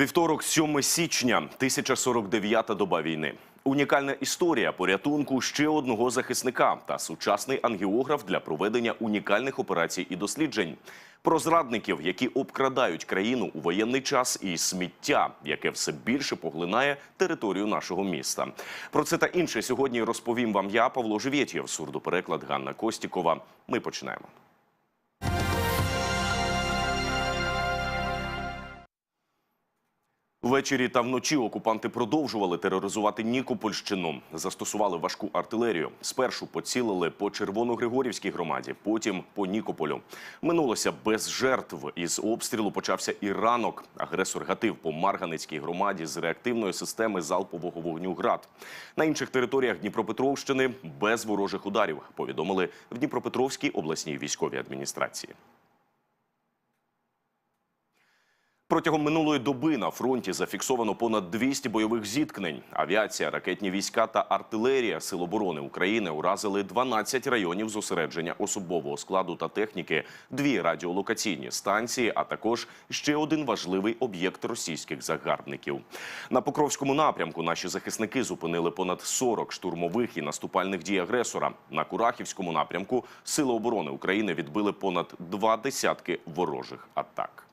Вівторок, 7 січня, 1049-та доба війни. Унікальна історія порятунку ще одного захисника та сучасний ангіограф для проведення унікальних операцій і досліджень. Про зрадників, які обкрадають країну у воєнний час, і сміття, яке все більше поглинає територію нашого міста. Про це та інше сьогодні розповім вам я, Павло Живєтєв, сурдопереклад Ганна Костікова. Ми починаємо. Ввечері та вночі окупанти продовжували тероризувати Нікопольщину. Застосували важку артилерію. Спершу поцілили по Червоногригорівській громаді, потім по Нікополю. Минулося без жертв. Із обстрілу почався і ранок. Агресор гатив по Марганицькій громаді з реактивної системи залпового вогню ГРАД. На інших територіях Дніпропетровщини без ворожих ударів. Повідомили в Дніпропетровській обласній військовій адміністрації. Протягом минулої доби на фронті зафіксовано понад 200 бойових зіткнень. Авіація, ракетні війська та артилерія Сил оборони України уразили 12 районів зосередження особового складу та техніки, дві радіолокаційні станції, а також ще один важливий об'єкт російських загарбників. На Покровському напрямку наші захисники зупинили понад 40 штурмових і наступальних дій агресора. На Курахівському напрямку Сили оборони України відбили понад два десятки ворожих атак.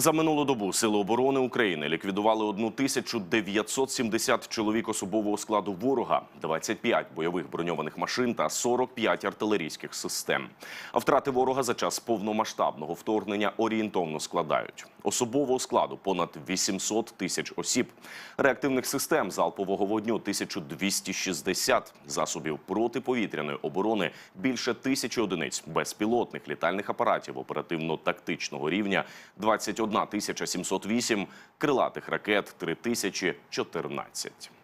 За минулу добу Сили оборони України ліквідували 1970 чоловік особового складу ворога, 25 бойових броньованих машин та 45 артилерійських систем. А втрати ворога за час повномасштабного вторгнення орієнтовно складають особового складу понад 800 тисяч осіб, реактивних систем залпового вогню 1260, засобів протиповітряної оборони більше тисячі одиниць, безпілотних літальних апаратів оперативно-тактичного рівня 21 тисяча 708, крилатих ракет 3014.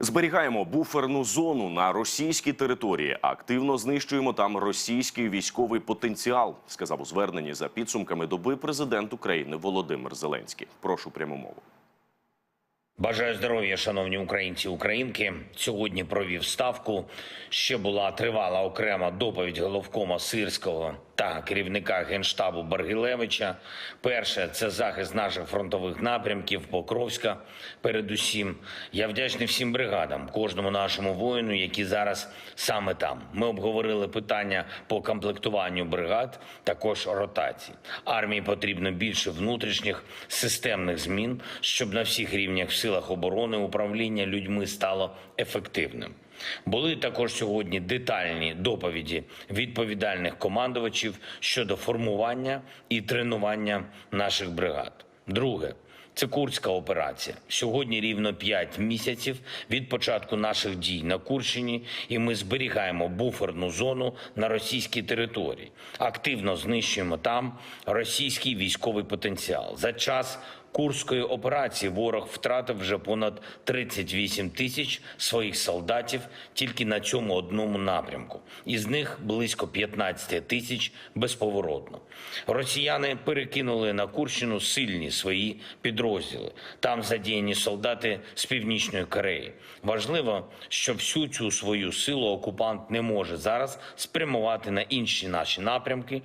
Зберігаємо буферну зону на російській території. Активно знищуємо там російський військовий потенціал, сказав у зверненні за підсумками доби президент України Володимир Зеленський. Прошу пряму мову. Бажаю здоров'я, шановні українці, українки. Сьогодні провів ставку. Ще була тривала окрема доповідь головкома Сирського та керівника генштабу Баргілевича. Перше це захист наших фронтових напрямків Покровська. Передусім, я вдячний всім бригадам, кожному нашому воїну, які зараз саме там. Ми обговорили питання по комплектуванню бригад, також ротації. Армії потрібно більше внутрішніх системних змін, щоб на всіх рівнях в силах оборони управління людьми стало ефективним. Були також сьогодні детальні доповіді відповідальних командувачів щодо формування і тренування наших бригад. Друге. Це Курська операція. Сьогодні рівно 5 місяців від початку наших дій на Курщині, і ми зберігаємо буферну зону на російській території. Активно знищуємо там російський військовий потенціал. За час Курської операції ворог втратив вже понад 38 тисяч своїх солдатів тільки на цьому одному напрямку. Із них близько 15 тисяч безповоротно. Росіяни перекинули на Курщину сильні свої підрозділи. Там задіяні солдати з північної Кореї. Важливо, що всю цю свою силу окупант не може зараз спрямувати на інші наші напрямки.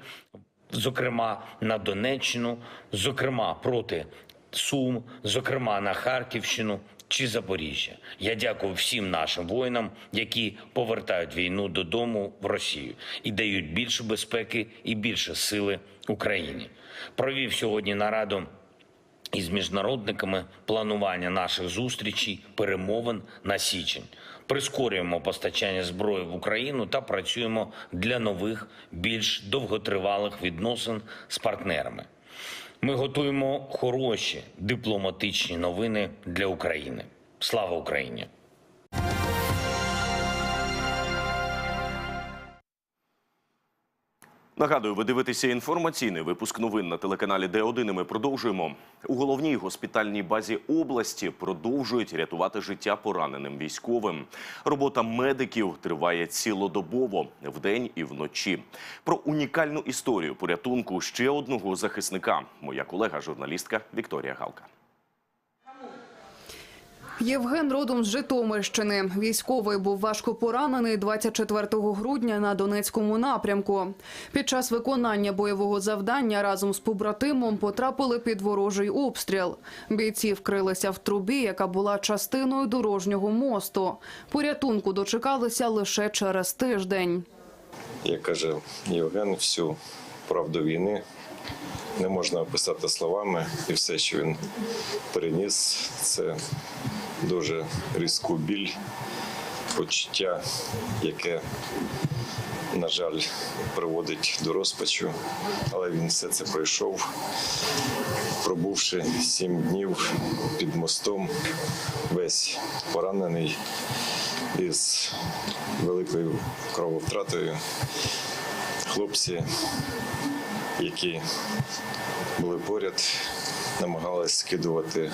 Зокрема, на Донеччину, зокрема проти Сум, зокрема на Харківщину чи Запоріжжя. Я дякую всім нашим воїнам, які повертають війну додому в Росію і дають більше безпеки і більше сили Україні. Провів сьогодні нараду із міжнародниками планування наших зустрічей, перемовин на січень. Прискорюємо постачання зброї в Україну та працюємо для нових, більш довготривалих відносин з партнерами. Ми готуємо хороші дипломатичні новини для України. Слава Україні! Нагадую, ви дивитеся інформаційний випуск новин на телеканалі Д1. і Ми продовжуємо у головній госпітальній базі області. Продовжують рятувати життя пораненим військовим. Робота медиків триває цілодобово вдень і вночі. Про унікальну історію порятунку ще одного захисника. Моя колега, журналістка Вікторія Галка. Євген родом з Житомирщини. Військовий був важко поранений 24 грудня на Донецькому напрямку. Під час виконання бойового завдання разом з побратимом потрапили під ворожий обстріл. Бійці вкрилися в трубі, яка була частиною дорожнього мосту. Порятунку дочекалися лише через тиждень. як каже Євген, всю правду війни не можна описати словами, і все, що він переніс, це дуже різку біль, почуття, яке, на жаль, приводить до розпачу, але він все це пройшов, пробувши сім днів під мостом, весь поранений із великою крововтратою. Хлопці, які були поряд, намагалися скидувати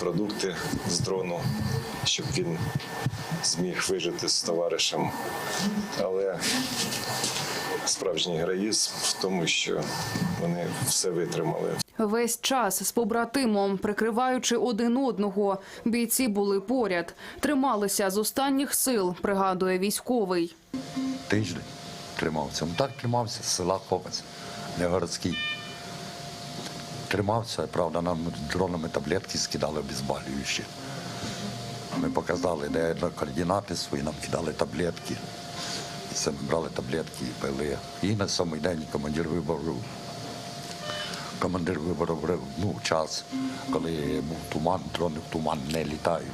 продукти з дрону, щоб він зміг вижити з товаришем. Але справжній героїзм в тому, що вони все витримали. Весь час з побратимом, прикриваючи один одного, бійці були поряд, трималися з останніх сил, пригадує військовий. тиждень тримався. Ну так тримався з села хлопець, не городський. Тримався, правда, нам дронами таблетки скидали обезболюючі. Ми показали, де на координати свої, нам кидали таблетки. Це ми брали таблетки і пили. І на сьомий день командир виборів. Командир виборів ну, час, коли був туман, дрони в туман не літають.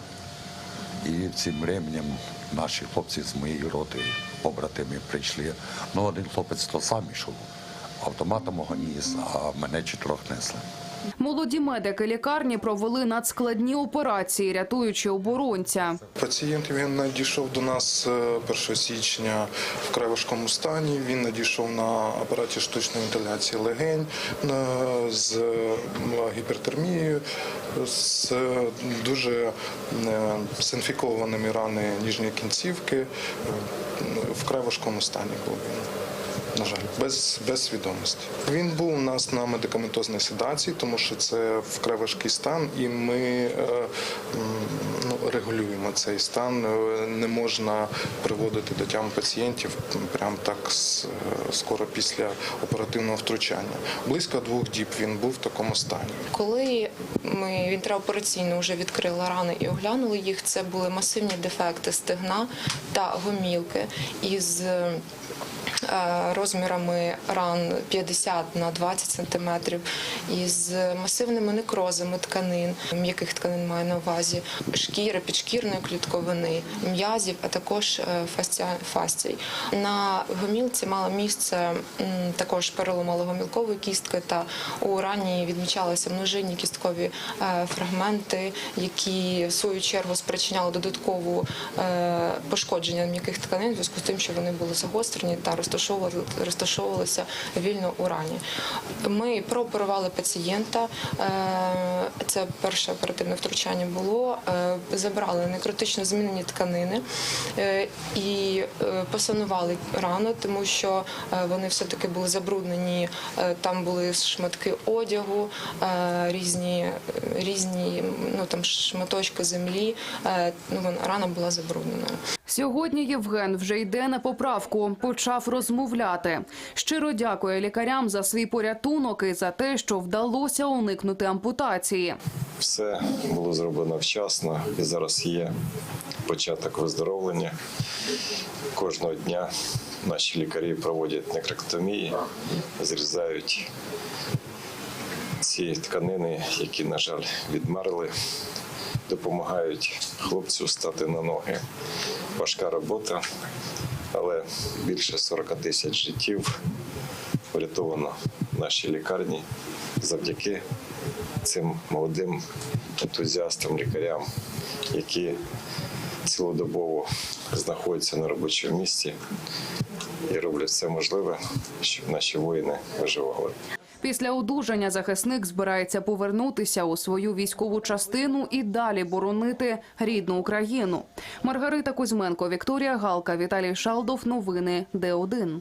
І цим временем наші хлопці з моєї роти, побратими, прийшли. Ну, один хлопець то сам йшов, автоматом мого ніс, а мене чотирьох несли. Молоді медики лікарні провели надскладні операції, рятуючи оборонця. Пацієнт він надійшов до нас е, 1 січня в край важкому стані. Він надійшов на апараті штучної вентиляції легень е, з е, гіпертермією, з е, дуже е, синфікованими рани ніжньої кінцівки. Е, В край важкому стані був він. На жаль, без, без свідомості. Він був у нас на медикаментозній седації, тому що це вкрай важкий стан, і ми е, ну, регулюємо цей стан. Е, Не можна приводити до тями пацієнтів прямо так е, скоро після оперативного втручання. Близько двох діб він був в такому стані. Коли ми інтраопераційно вже відкрили рани і оглянули їх, це були масивні дефекти стегна та гомілки із розмірами ран 50 на 20 сантиметрів, із масивними некрозами тканин, м'яких тканин маю на увазі, шкіри, підшкірної клітковини, м'язів, а також е, фасцій. На гомілці мало місце також перелом малогомілкової кістки, та у рані відмічалися множинні кісткові е, фрагменти, які в свою чергу спричиняли додаткову е, пошкодження м'яких тканин в зв'язку з тим, що вони були загострені та розташовували- розташовувалися вільно у рані. Ми прооперували пацієнта. е, Це перше оперативне втручання було. е, Забрали некротично змінені тканини е, і посанували рану, тому що вони все-таки були забруднені. Там були шматки одягу, різні, різні ну, там шматочки землі. Ну, рана була забруднена. Сьогодні Євген вже йде на поправку, почав розмовляти. Щиро дякує лікарям за свій порятунок і за те, що вдалося уникнути ампутації. Все було зроблено вчасно і зараз є початок виздоровлення. Кожного дня наші лікарі проводять некректомії, зрізають ці тканини, які, на жаль, відмерли, допомагають хлопцю стати на ноги. Важка робота, але більше 40 тисяч життів врятовано в нашій лікарні завдяки цим молодим ентузіастам, лікарям, які цілодобово знаходяться на робочому місці і роблять все можливе, щоб наші воїни виживали. Після одужання захисник збирається повернутися у свою військову частину і далі боронити рідну Україну. Маргарита Кузьменко, Вікторія Галка, Віталій Шалдов. Новини Д1.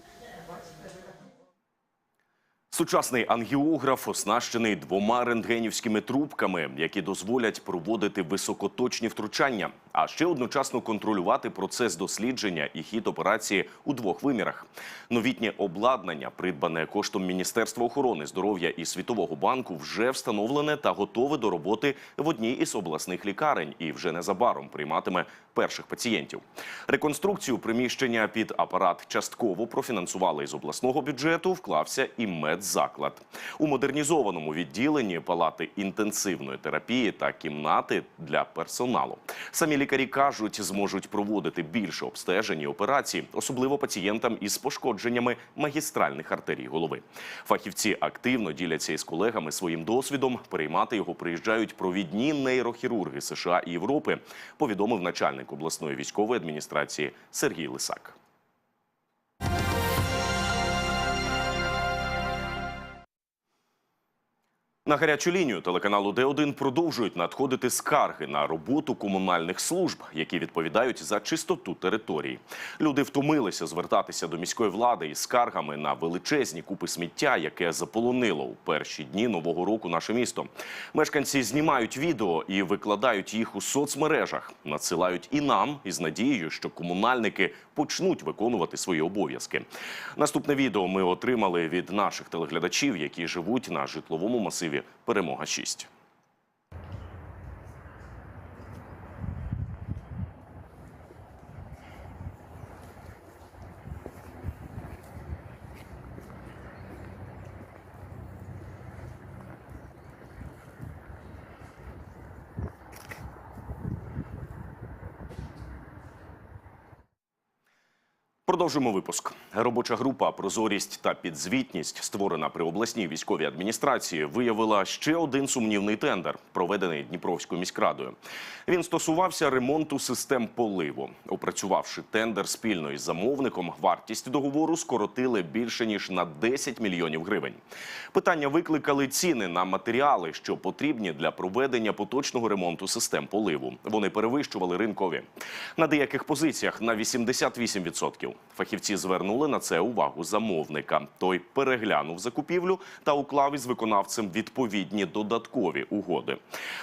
Сучасний ангіограф оснащений двома рентгенівськими трубками, які дозволять проводити високоточні втручання, а ще одночасно контролювати процес дослідження і хід операції у двох вимірах. Новітнє обладнання, придбане коштом Міністерства охорони здоров'я і Світового банку, вже встановлене та готове до роботи в одній із обласних лікарень і вже незабаром прийматиме перших пацієнтів. Реконструкцію приміщення під апарат частково профінансували із обласного бюджету. Вклався і медзаклад у модернізованому відділенні палати інтенсивної терапії та кімнати для персоналу. Самі лікарі кажуть, зможуть проводити більше обстежень і операцій, особливо пацієнтам із пошкодженнями магістральних артерій голови. Фахівці активно діляться із колегами своїм досвідом. Переймати його приїжджають провідні нейрохірурги США і Європи. Повідомив начальник обласної військової адміністрації Сергій Лисак. На гарячу лінію телеканалу Д1 продовжують надходити скарги на роботу комунальних служб, які відповідають за чистоту території. Люди втомилися звертатися до міської влади із скаргами на величезні купи сміття, яке заполонило у перші дні нового року наше місто. Мешканці знімають відео і викладають їх у соцмережах, надсилають і нам із надією, що комунальники почнуть виконувати свої обов'язки. Наступне відео ми отримали від наших телеглядачів, які живуть на житловому масиві Перемога 6 Продовжуємо випуск. Робоча група Прозорість та підзвітність, створена при обласній військовій адміністрації, виявила ще один сумнівний тендер, проведений Дніпровською міськрадою. Він стосувався ремонту систем поливу. Опрацювавши тендер спільно із замовником, вартість договору скоротили більше ніж на 10 мільйонів гривень. Питання викликали ціни на матеріали, що потрібні для проведення поточного ремонту систем поливу. Вони перевищували ринкові на деяких позиціях на 88%. Фахівці звернули на це увагу замовника. Той переглянув закупівлю та уклав із виконавцем відповідні додаткові угоди.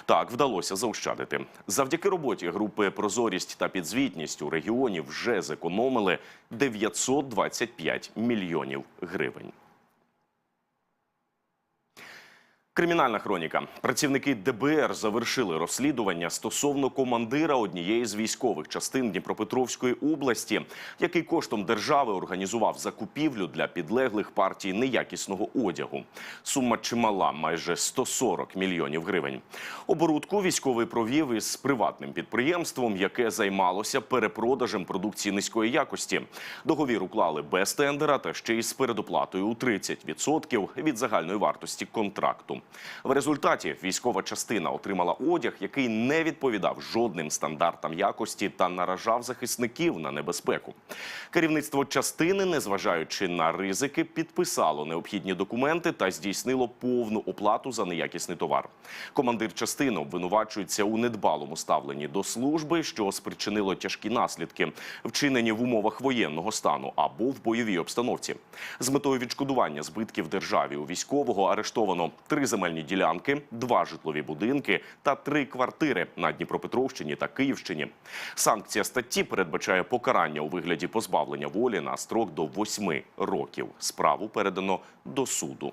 Так вдалося заощадити. Завдяки роботі групи Прозорість та підзвітність у регіоні вже зекономили 925 мільйонів гривень. Кримінальна хроніка. Працівники ДБР завершили розслідування стосовно командира однієї з військових частин Дніпропетровської області, який коштом держави організував закупівлю для підлеглих партій неякісного одягу. Сума чимала, майже 140 мільйонів гривень. Оборудку військовий провів із приватним підприємством, яке займалося перепродажем продукції низької якості. Договір уклали без тендера та ще й з передоплатою у 30% від загальної вартості контракту. В результаті військова частина отримала одяг, який не відповідав жодним стандартам якості та наражав захисників на небезпеку. Керівництво частини, незважаючи на ризики, підписало необхідні документи та здійснило повну оплату за неякісний товар. Командир частини обвинувачується у недбалому ставленні до служби, що спричинило тяжкі наслідки, вчинені в умовах воєнного стану або в бойовій обстановці. З метою відшкодування збитків державі у військового арештовано три земельні ділянки, два житлові будинки та три квартири на Дніпропетровщині та Київщині. Санкція статті передбачає покарання у вигляді позбавлення волі на строк до восьми років. Справу передано до суду.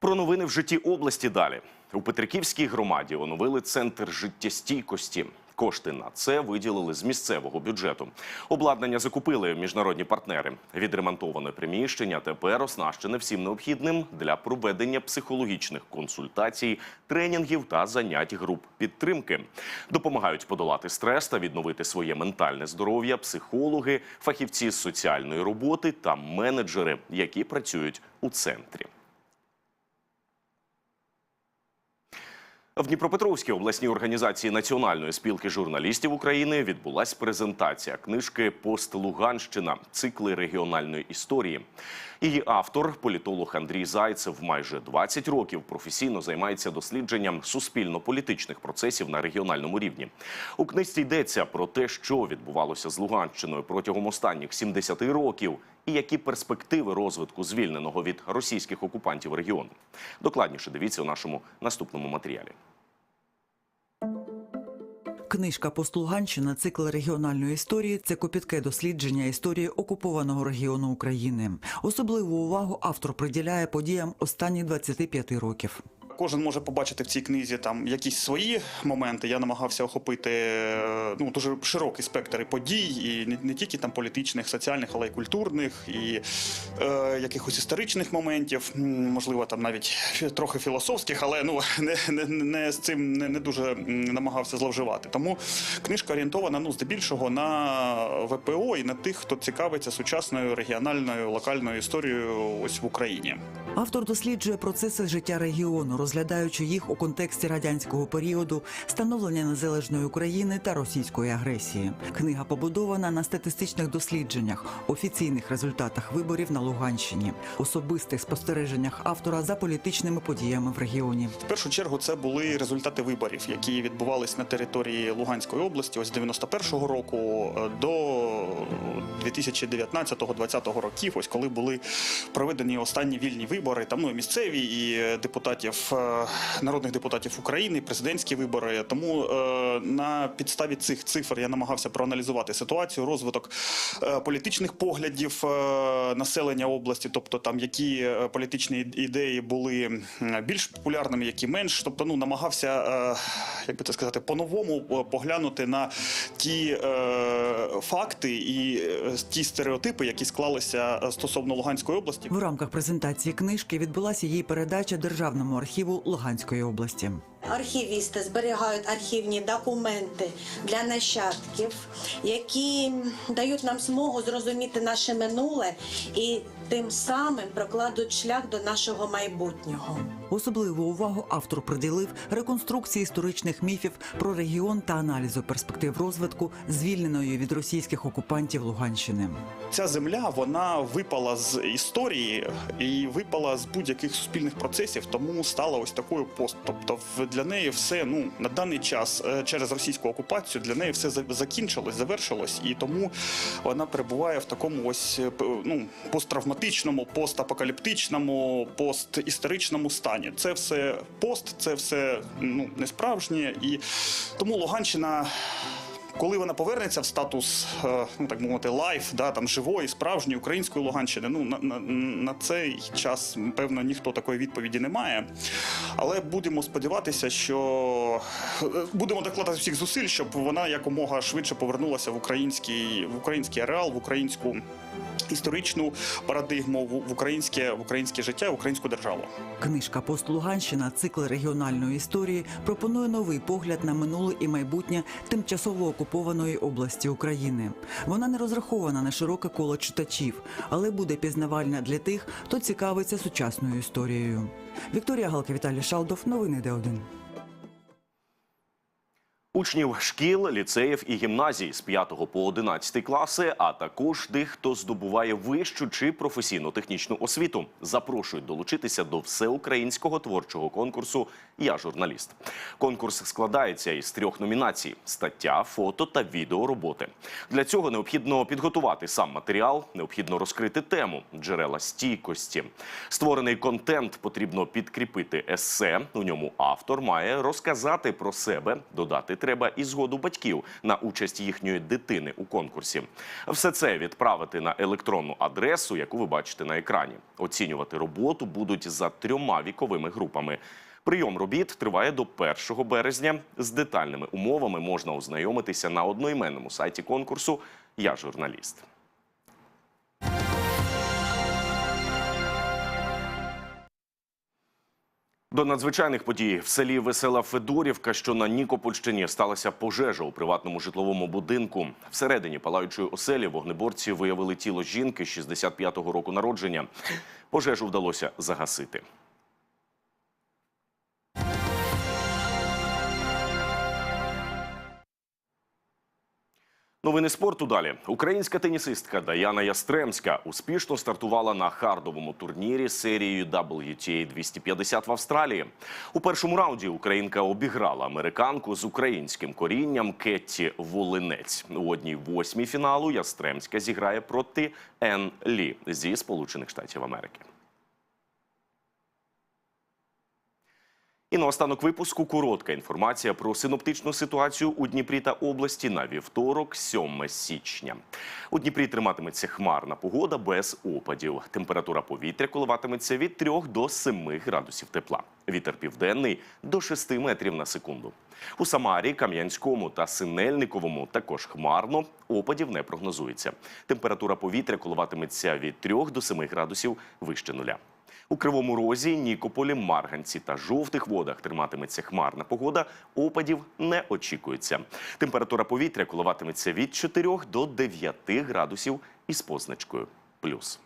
Про новини в житті області далі. У Петриківській громаді оновили центр життєстійкості. Кошти на це виділили з місцевого бюджету. Обладнання закупили міжнародні партнери. Відремонтоване приміщення тепер оснащене всім необхідним для проведення психологічних консультацій, тренінгів та занять груп підтримки. Допомагають подолати стрес та відновити своє ментальне здоров'я психологи, фахівці з соціальної роботи та менеджери, які працюють у центрі. В Дніпропетровській обласній організації Національної спілки журналістів України відбулась презентація книжки Пост Луганщина цикли регіональної історії. Її автор, політолог Андрій Зайцев, майже 20 років професійно займається дослідженням суспільно-політичних процесів на регіональному рівні. У книжці йдеться про те, що відбувалося з Луганщиною протягом останніх 70 років, і які перспективи розвитку звільненого від російських окупантів регіону. Докладніше дивіться у нашому наступному матеріалі. Книжка «Пост Луганщина. Цикл регіональної історії це копітке дослідження історії окупованого регіону України. Особливу увагу автор приділяє подіям останніх 25 років. Кожен може побачити в цій книзі там якісь свої моменти. Я намагався охопити е, ну дуже широкий спектр подій, і не, не тільки там політичних, соціальних, але й культурних, і е, якихось історичних моментів, можливо, там навіть трохи філософських, але ну не, не, не з цим не, не дуже намагався зловживати. Тому книжка орієнтована ну здебільшого на ВПО і на тих, хто цікавиться сучасною регіональною локальною історією ось в Україні. Автор досліджує процеси життя регіону, розглядаючи їх у контексті радянського періоду, становлення незалежної України та російської агресії. Книга побудована на статистичних дослідженнях, офіційних результатах виборів на Луганщині, особистих спостереженнях автора за політичними подіями в регіоні. В першу чергу це були результати виборів, які відбувались на території Луганської області ось з 91-го року е, до 2019-2020 років, ось коли були проведені останні вільні вибори, там ну місцеві і е, депутатів, народних депутатів України, президентські вибори. Тому е, на підставі цих цифр я намагався проаналізувати ситуацію, розвиток е, політичних поглядів е, населення області, тобто там які е, політичні ідеї були більш популярними, які менш. Тобто, ну намагався, як би це сказати, по-новому поглянути на ті факти і ті стереотипи, які склалися стосовно Луганської області. В рамках презентації книжки відбулася її передача Державному архіву Луганської області. Архівісти зберігають архівні документи для нащадків, які дають нам змогу зрозуміти наше минуле і тим самим прокладуть шлях до нашого майбутнього. Особливу увагу автор приділив реконструкції історичних міфів про регіон та аналізу перспектив розвитку звільненої від російських окупантів Луганщини. Ця земля вона випала з історії і випала з будь-яких суспільних процесів, тому стала ось такою пост. Тобто для неї все ну на даний час е, через російську окупацію для неї все закінчилось, завершилось, і тому вона перебуває в такому ось е, ну посттравматичному, постапокаліптичному, постісторичному стані. Це все пост, це все ну справжнє, і тому Луганщина коли вона повернеться в статус, е, ну так мовити, лайф, да, там живої, справжньої української Луганщини, ну на, на, на цей час, певно, ніхто такої відповіді не має. Але будемо сподіватися, що е, будемо докладати всіх зусиль, щоб вона якомога швидше повернулася в український, в український ареал, в українську історичну парадигму, в, українське, в українське життя, в українську державу. Книжка Пост Луганщина, цикл регіональної історії, пропонує новий погляд на минуле і майбутнє тимчасово окупованої області України. Вона не розрахована на широке коло читачів, але буде пізнавальна для тих, хто цікавиться сучасною історією. Вікторія Галка, Віталій Шалдов. Новини Д1. Учнів шкіл, ліцеїв і гімназій з 5 по 11 класи, а також тих, хто здобуває вищу чи професійно-технічну освіту, запрошують долучитися до всеукраїнського творчого конкурсу Я журналіст. Конкурс складається із трьох номінацій: стаття, фото та відеороботи. Для цього необхідно підготувати сам матеріал, необхідно розкрити тему, джерела стійкості. Створений контент потрібно підкріпити есе. У ньому автор має розказати про себе, додати треба і згоду батьків на участь їхньої дитини у конкурсі. Все це відправити на електронну адресу, яку ви бачите на екрані. Оцінювати роботу будуть за трьома віковими групами. Прийом робіт триває до 1 березня. З детальними умовами можна ознайомитися на одноіменному сайті конкурсу Я журналіст. До надзвичайних подій в селі Весела Федорівка, що на Нікопольщині, сталася пожежа у приватному житловому будинку. Всередині палаючої оселі вогнеборці виявили тіло жінки 65-го року народження. Пожежу вдалося загасити. Новини спорту далі. Українська тенісистка Даяна Ястремська успішно стартувала на хардовому турнірі серією WTA 250 в Австралії. У першому раунді українка обіграла американку з українським корінням Кетті Волинець. У одній восьмій фіналу Ястремська зіграє проти Ен Лі зі Сполучених Штатів Америки. І наостанок випуску коротка інформація про синоптичну ситуацію у Дніпрі та області на вівторок, 7 січня. У Дніпрі триматиметься хмарна погода без опадів. Температура повітря коливатиметься від 3 до 7 градусів тепла. Вітер південний до 6 метрів на секунду. У Самарі, Кам'янському та Синельниковому також хмарно, опадів не прогнозується. Температура повітря коливатиметься від 3 до 7 градусів вище нуля. У Кривому Розі, Нікополі, Марганці та жовтих водах триматиметься хмарна погода. Опадів не очікується. Температура повітря коливатиметься від 4 до 9 градусів із позначкою плюс.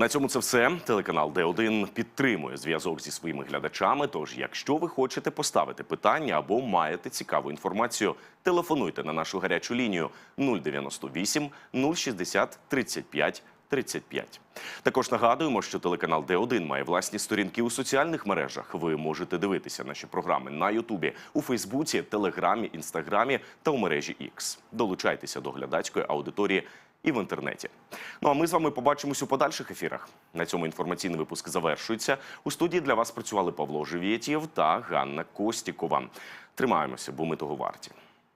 На цьому це все. Телеканал Д1 підтримує зв'язок зі своїми глядачами. Тож, якщо ви хочете поставити питання або маєте цікаву інформацію, телефонуйте на нашу гарячу лінію 098 060 35 35. Також нагадуємо, що телеканал Д1 має власні сторінки у соціальних мережах. Ви можете дивитися наші програми на Ютубі, у Фейсбуці, Телеграмі, Інстаграмі та у мережі X. Долучайтеся до глядацької аудиторії і в інтернеті. Ну а ми з вами побачимось у подальших ефірах. На цьому інформаційний випуск завершується. У студії для вас працювали Павло Живєтєв та Ганна Костікова. Тримаємося, бо ми того варті.